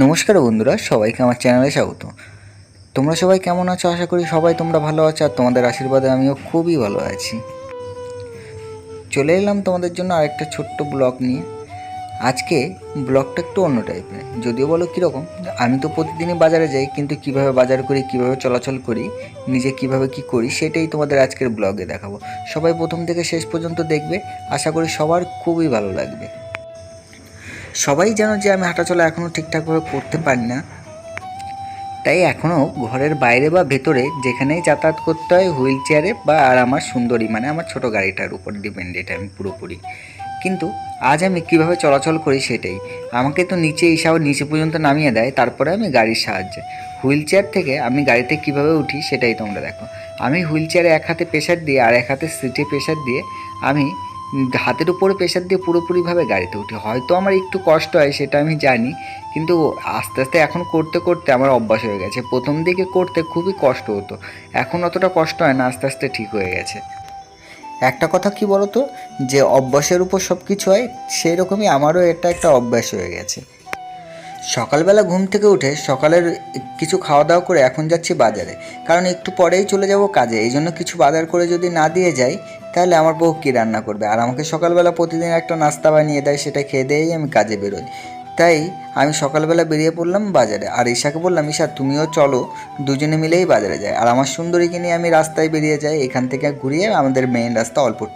নমস্কার বন্ধুরা, সবাইকে আমার চ্যানেলে স্বাগত। তোমরা সবাই কেমন আছো? আশা করি সবাই তোমরা ভালো আছো আর তোমাদের আশীর্বাদে আমিও খুবই ভালো আছি। চলে এলাম তোমাদের জন্য আরেকটা ছোট্ট ব্লগ নিয়ে। আজকে ব্লগটা একটু অন্য টাইপের যদিও বলো কীরকম, আমি তো প্রতিদিনই বাজারে যাই, কিন্তু কীভাবে বাজার করি, কীভাবে চলাচল করি, নিজে কীভাবে কি করি, সেটাই তোমাদের আজকের ব্লগে দেখাবো। সবাই প্রথম থেকে শেষ পর্যন্ত দেখবে, আশা করি সবার খুবই ভালো লাগবে। সবাই জানো যে আমি হাঁটাচলা এখনও ঠিকঠাকভাবে করতে পারি না। তাই এখনও ঘরের বাইরে বা ভেতরে যেখানেই যাতায়াত করতে হয়, হুইল চেয়ারে বা আর আমার সুন্দরী মানে আমার ছোট গাড়িটার উপর ডিপেন্ডেড আমি পুরোপুরি। কিন্তু আজ আমি কীভাবে চলাচল করি সেটাই। আমাকে তো নিচে এসাও নিচে পর্যন্ত নামিয়ে দেয়, তারপরে আমি গাড়ির সাহায্যে। হুইল চেয়ার থেকে আমি গাড়িতে কীভাবে উঠি সেটাই তোমরা দেখো। আমি হুইল চেয়ারে এক হাতে প্রেশার দিয়ে আর এক হাতে সিটে প্রেশার দিয়ে আমি হাতের উপরে প্রেশার দিয়ে পুরোপুরিভাবে গাড়িতে উঠি। হয়তো আমার একটু কষ্ট হয়, সেটা আমি জানি। কিন্তু আস্তে আস্তে এখন করতে করতে আমার অভ্যাস হয়ে গেছে। প্রথম দিকে করতে খুবই কষ্ট হতো। এখন অতটা কষ্ট হয় না, আস্তে আস্তে ঠিক হয়ে গেছে। একটা কথা কি বলতো? যে অভ্যাসের উপর সব কিছু হয় সেই রকমই আমারও এটা একটা অভ্যাস হয়ে গেছে। সকালবেলা ঘুম থেকে উঠে সকালের কিছু খাওয়া দাওয়া করে এখন যাচ্ছি বাজারে। কারণ একটু পরেই চলে যাব কাজে, এই জন্য কিছু বাজার করে যদি না দিয়ে যাই, তাহলে আমার বউ কী রান্না করবে? আর আমাকে সকালবেলা প্রতিদিন একটা নাস্তা বানিয়ে দেয়, সেটা খেয়ে দিয়েই আমি কাজে বেরোই। তাই আমি সকালবেলা বেরিয়ে পড়লাম বাজারে। আর ঈশাকে বললাম, ঈশা, তুমিও চলো, দুজনে মিলেই বাজারে যাই। আর আমার সুন্দরীকে নিয়ে আমি রাস্তায় বেরিয়ে যাই, এখান থেকে ঘুরিয়ে আমাদের মেইন রাস্তা অল্প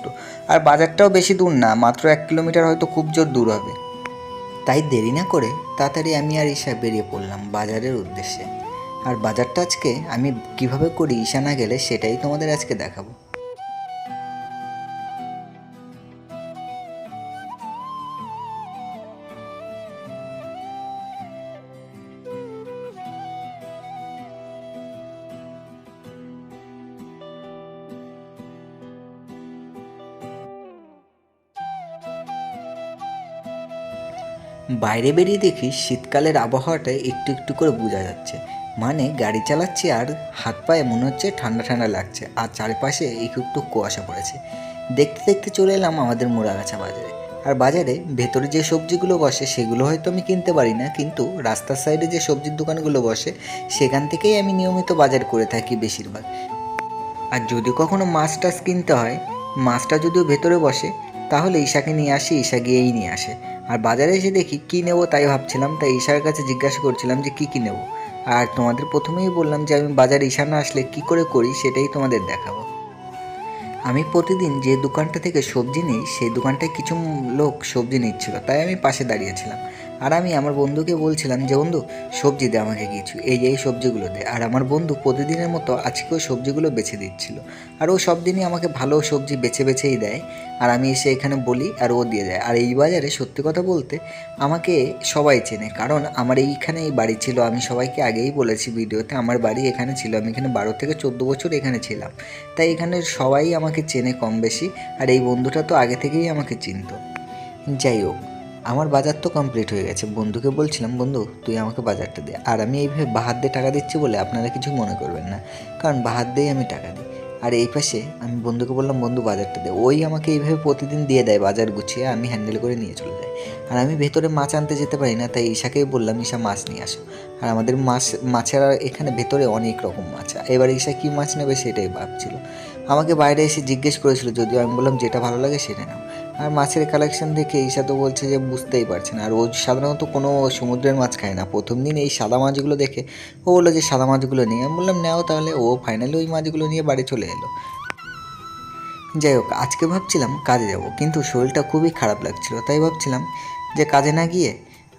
আর বাজারটাও বেশি দূর না, মাত্র এক কিলোমিটার হয়তো খুব জোর দূর হবে। তাই দেরি না করে তাড়াতাড়ি আমি আর ঈশা বেরিয়ে পড়লাম বাজারের উদ্দেশ্যে। আর বাজারটা আজকে আমি কীভাবে করি ঈশা না গেলে সেটাই তোমাদের আজকে দেখাবো। বাইরে বেরিয়ে দেখি শীতকালের আবহাওয়াটা একটু একটু করে বোঝা যাচ্ছে। মানে গাড়ি চালাচ্ছি আর হাত পায়ে মনে হচ্ছে ঠান্ডা ঠান্ডা লাগছে আর চারপাশে একটু একটু কুয়াশা পড়েছে। দেখতে দেখতে চলে এলাম আমাদের মোড়াগাছা বাজারে। আর বাজারে ভেতরে যে সবজিগুলো বসে সেগুলো হয়তো আমি কিনতে পারি না, কিন্তু রাস্তার সাইডে যে সবজির দোকানগুলো বসে সেখান থেকেই আমি নিয়মিত বাজার করে থাকি বেশিরভাগ। আর যদি কখনো মাছ টাছ কিনতে হয়, মাছটা যদিও ভেতরে বসে তাহলে ঈশাকে নিয়ে আসি, ঈশা গিয়েই নিয়ে আসে। আর বাজারে এসে দেখি কী নেব তাই ভাবছিলাম, তাই ঈশার কাছে জিজ্ঞাসা করছিলাম যে কী কী নেব। আর তোমাদের প্রথমেই বললাম যে আমি বাজারে ঈশা না আসলে কী করে করি সেটাই তোমাদের দেখাবো। আমি প্রতিদিন যে দোকানটা থেকে সবজি নিই, সেই দোকানটায় কিছু লোক সবজি নিচ্ছিল, তাই আমি পাশে দাঁড়িয়েছিলাম আর আমি আমার বন্ধুকে বলছিলাম যে, বন্ধু, সবজি দে আমাকে কিছু, এই যে, এই সবজিগুলো দে। আর আমার বন্ধু প্রতিদিনের মতো আজকেও সবজিগুলো বেছে দিচ্ছিল। আর ও সব দিনই আমাকে ভালো সবজি বেছে বেছেই দেয়। আর আমি এসে এখানে বলি আর ও দিয়ে দেয়। আর এই বাজারে সত্যি কথা বলতে আমাকে সবাই চেনে। কারণ আমার এইখানে এই বাড়ি ছিল। আমি সবাইকে আগেই বলেছি ভিডিওতে, আমার বাড়ি এখানে ছিল। আমি এখানে বারো থেকে চোদ্দ বছর এখানে ছিলাম। তাই এখানে সবাই আমাকে চেনে কম বেশি আর এই বন্ধুটা তো আগে থেকেই আমাকে চিনতো। যাই হোক। আমার বাজার তো কমপ্লিট হয়ে গেছে। বন্ধুকে বলছিলাম, বন্ধু, তুই আমাকে বাজারটা দে। আর আমি এইভাবে বাহার দিয়ে টাকা দিচ্ছি বলে আপনারা কিছু মনে করবেন না। কারণ বাহার দিয়েই আমি টাকা দিই। আর এই পাশে আমি বন্ধুকে বললাম, বন্ধু, বাজারটা দে। ওই আমাকে এইভাবে প্রতিদিন দিয়ে দেয়, বাজার গুছিয়ে আমি হ্যান্ডেল করে নিয়ে চলে যাই। আর আমি ভেতরে মাছ আনতে যেতে পারি না, তাই ঈশাকেই বললাম, ঈশা, মাছ নিয়ে আসো। আর আমাদের মাছ, মাছের এখানে ভেতরে অনেক রকম মাছ। এবার ঈশা কী মাছ নেবে সেটাই ভাবছিল। আমাকে বাইরে এসে জিজ্ঞেস করেছিল, যদিও আমি বললাম, যেটা ভালো লাগে সেটা নাও। আর মাছের কালেকশন দেখে ঈশা তো বলছে যে বুঝতেই পারছে না। আর ও সাধারণত কোনো সমুদ্রের মাছ খায় না। প্রথম দিন এই সাদা মাছগুলো দেখে ও বলল যে, সাদা মাছগুলো নিয়ে। আমি বললাম, নাও তাহলে। ও ফাইনালি ওই মাছগুলো নিয়ে বাড়ি চলে এলো। যাই হোক, আজকে ভাবছিলাম কাজে যাব, কিন্তু শরীরটা খুবই খারাপ লাগছিল। তাই ভাবছিলাম যে, কাজে না গিয়ে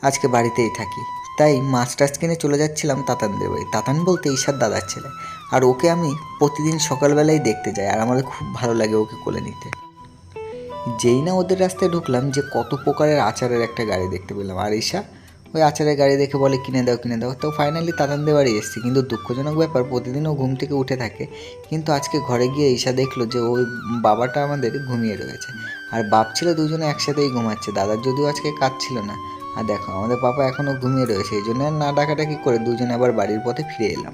আজকে বাড়িতেই থাকি। তাই মাছ টাছ কিনে চলে যাচ্ছিলাম তাতানদের বাড়ি। তাতান বলতে ঈশার দাদার ছেলে। আর ওকে আমি প্রতিদিন সকালবেলায় দেখতে যাই, আর আমার খুব ভালো লাগে ওকে কোলে নিতে। যেই না ওদের রাস্তায় ঢুকলাম যে কত প্রকারের আচারের একটা গাড়ি দেখতে পেলাম। আর ঈশা ওই আচারের গাড়ি দেখে বলে, কিনে দাও কিনে দাও। তো ফাইনালি তাতানদের বাড়ি এসেছি। কিন্তু দুঃখজনক ব্যাপার, প্রতিদিনও ঘুম থেকে উঠে থাকে। কিন্তু আজকে ঘরে গিয়ে ঈশা দেখল যে ওই বাবাটা আমাদের ঘুমিয়ে রয়েছে। আর বাপ ছিল দুজনে একসাথেই ঘুমাচ্ছে। দাদার যদিও আজকে কাজ ছিল না। আর দেখো, আমাদের পাপা এখনও ঘুমিয়ে রয়েছে। এই জন্য না ডাকাটা ডাকাডাকি করে দুজনে আবার বাড়ির পথে ফিরে এলাম।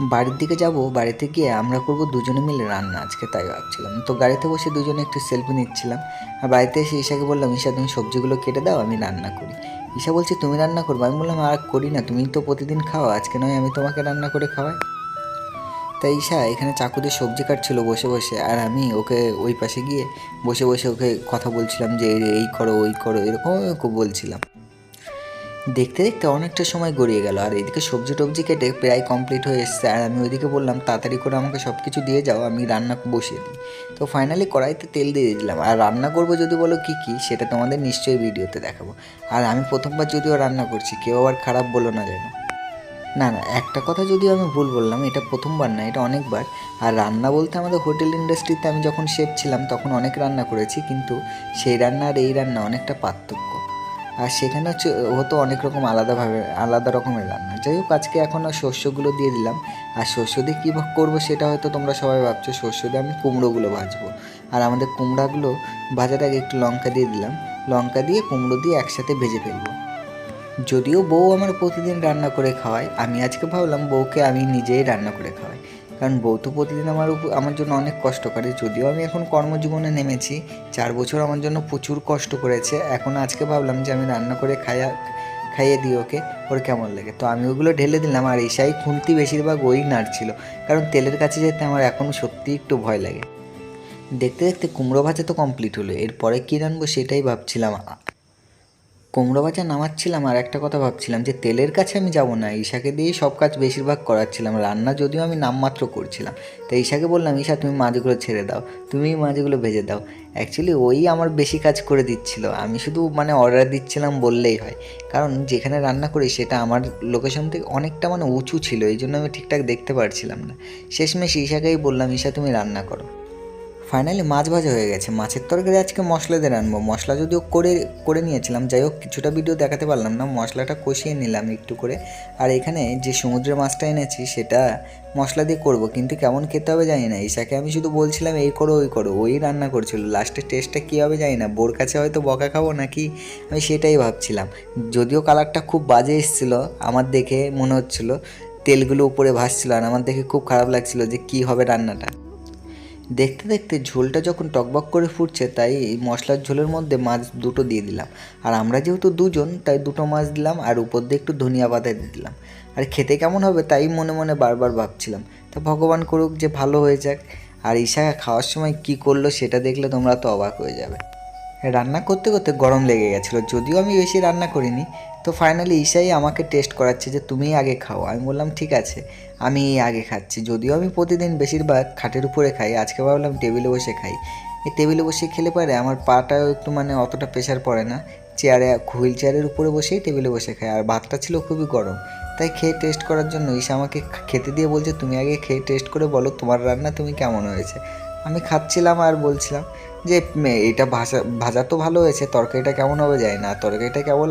বাড়ির দিকে যাব, বাড়িতে গিয়ে আমরা করব দুজনে মিলে রান্না, আজকে তাই ভাবছিলাম। তো গাড়িতে বসে দুজনে একটু সেলফি নিচ্ছিলাম। আর বাড়িতে এসে ঈশাকে বললাম, ঈশা, তুমি সবজিগুলো কেটে দাও, আমি রান্না করি। ঈশা বলছে, তুমি রান্না করব? আমি বললাম, আর করি না, তুমি তো প্রতিদিন খাও, আজকে নয়, আমি তোমাকে রান্না করে খাওয়াই। তাই ঈশা এখানে চাকু দিয়ে সবজি কাটছিল বসে বসে, আর আমি ওকে ওই পাশে গিয়ে বসে বসে ওকে কথা বলছিলাম যে, এই- করো, ওই করো, এরকম ওকে বলছিলাম। দেখতে দেখতে অনেকটা সময় গড়িয়ে গেল, আর এদিকে সবজি টবজি কেটে প্রায় কমপ্লিট হয়ে এসছে। আর আমি ওইদিকে বললাম, তাড়াতাড়ি করে আমাকে সব কিছু দিয়ে যাও, আমি রান্না বসিয়ে দিই। তো ফাইনালি কড়াইতে তেল দিয়ে দিলাম। আর রান্না করব যদি বলো কী কী, সেটা তোমাদের নিশ্চয়ই ভিডিওতে দেখাবো। আর আমি প্রথমবার যদিও রান্না করছি, কেউ আবার খারাপ বলো না যেন। না না, একটা কথা যদিও আমি ভুল বললাম, এটা প্রথমবার না, এটা অনেকবার। আর রান্না বলতে আমাদের হোটেল ইন্ডাস্ট্রিতে আমি যখন শেফ ছিলাম, তখন অনেক রান্না করেছি, কিন্তু সেই রান্না আর এই রান্না অনেকটা পার্থক্য। আর সেখানে হচ্ছে হতো অনেক রকম আলাদাভাবে আলাদা রকমের রান্না। যাই হোক, আজকে এখন শস্যগুলো দিয়ে দিলাম। আর শস্য দিয়ে কী করব সেটা হয়তো তোমরা সবাই ভাবছ, শস্য দিয়ে আমি কুমড়োগুলো ভাজবো। আর আমাদের কুমড়াগুলো ভাজার আগে একটু লঙ্কা দিয়ে দিলাম। লঙ্কা দিয়ে কুমড়ো দিয়ে একসাথে ভেজে ফেলব। যদিও বউ আমার প্রতিদিন রান্না করে খাওয়ায়, আমি আজকে ভাবলাম বউকে আমি নিজেই রান্না করে খাওয়াই। কারণ তো প্রতিদিন আমার উপর আমার জন্য অনেক কষ্ট করে। যদিও আমি এখন কর্মজীবনে নেমেছি, চার বছর আমার জন্য প্রচুর কষ্ট করেছে। এখন আজকে ভাবলাম যে আমি রান্না করে খাইয়া খাইয়ে দিই ওকে, ওর কেমন লাগে? তো আমি ওগুলো ঢেলে দিলাম, আর ঈশাই খুন্তি বেশিরভাগ ওই নাড়ছিল কারণ তেলের কাছে যেতে আমার এখন সত্যিই একটু ভয় লাগে। দেখতে দেখতে কুমড়ো ভাজা তো কমপ্লিট হলো, এরপরে কী রানবো সেটাই ভাবছিলাম। কুমড়ো ভাজা নামাচ্ছিলাম আর একটা কথা ভাবছিলাম যে তেলের কাছে আমি যাব না, ঈশাকে দিয়েই সব কাজ বেশিরভাগ করাচ্ছিলাম, রান্না যদিও আমি নামমাত্র করছিলাম। তো ঈশাকে বললাম, ঈশা, তুমি মাছগুলো ছেড়ে দাও, তুমি মাছগুলো ভেজে দাও। অ্যাকচুয়ালি ওই আমার বেশি কাজ করে দিচ্ছিল। আমি শুধু মানে অর্ডার দিচ্ছিলাম বললেই হয়। কারণ যেখানে রান্না করি সেটা আমার লোকেশন থেকে অনেকটা মানে উঁচু ছিল, এই জন্য আমি ঠিকঠাক দেখতে পারছিলাম না। শেষমেশ ঈশাকেই বললাম, ঈশা, তুমি রান্না করো। ফাইনালি মাছ ভাজা হয়ে গেছে। মাছের তরকারি আজকে মশলা দিয়ে রানবো মশলা যদিও করে করে নিয়েছিলাম, যাই হোক, কিছুটা ভিডিও দেখাতে পারলাম না। মশলাটা কষিয়ে নিলাম একটু করে। আর এখানে যে সমুদ্রের মাছটা এনেছি, সেটা মশলা দিয়ে করব। কিন্তু কেমন খেতে হবে জানি না। ঈশাকে আমি শুধু বলছিলাম, এই করো, ওই করো। ওই রান্না করছিল। লাস্টের টেস্টটা কী হবে জানি না। বোর কাছে হয়তো বকা খাব নাকি? আমি সেটাই ভাবছিলাম। যদিও কালারটা খুব বাজে এসেছিল, আমার দেখে মনে হচ্ছিল, তেলগুলো উপরে ভাসছিল। আর আমার দেখে খুব খারাপ লাগছিল যে কী হবে রান্নাটা। দেখতে দেখতে ঝোলটা যখন টকবক করে ফুটছে, তাই মশলার ঝোলের মধ্যে মাছ দুটো দিয়ে দিলাম। আর আমরা যেহেতু দুজন, তাই দুটো মাছ দিলাম আর উপর দিয়ে একটু ধনিয়া পাতা দিয়ে দিলাম। আর খেতে কেমন হবে তাই মনে মনে বারবার ভাবছিলাম। তা ভগবান করুক যে ভালো হয়ে যাক। আর ঈশা খাওয়ার সময় কি করল সেটা দেখলে তোমরা তো অবাক হয়ে যাবে। রান্না করতে করতে গরম লেগে গেছিল, যদিও আমি বেশি রান্না করিনি। তো ফাইনালি ঈশাই আমাকে টেস্ট করাচ্ছে যে তুমিই আগে খাও। আমি বললাম, ঠিক আছে আমি আগে খাচ্ছি। যদিও আমি প্রতিদিন বেশিরভাগ খাটের উপরে খাই, আজকে ভাবলাম টেবিলে বসে খাই। এই টেবিলে বসে খেলে পারে আমার পাটাও একটু মানে অতটা প্রেশার পড়ে না। চেয়ারে হুইল চেয়ারের উপরে বসেই টেবিলে বসে খাই, আর ভাতটা ছিল খুবই গরম। তাই খেয়ে টেস্ট করার জন্য ঈশা আমাকে খেতে দিয়ে বলছে, তুমি আগে খেয়ে টেস্ট করে বলো, তোমার রান্না তুমি কেমন হয়েছে? আমি খাচ্ছিলাম আর বলছিলাম যে এটা ভাজা ভাজা তো ভালো হয়েছে, তরকারিটা কেমন হবে যায় না। তরকারিটা কেবল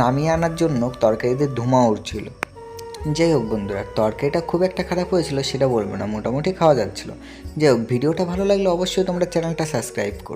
নামিয়ে আনার জন্য তরকারিতে ধোঁয়া উঠছিল। যাই হোক বন্ধুরা, তরকারিটা খুব একটা খারাপ হয়েছিল সেটা বলব না, মোটামুটি খাওয়া যাচ্ছিল। যাই হোক, ভিডিওটা ভালো লাগলে অবশ্যই তোমরা চ্যানেলটা সাবস্ক্রাইব করো।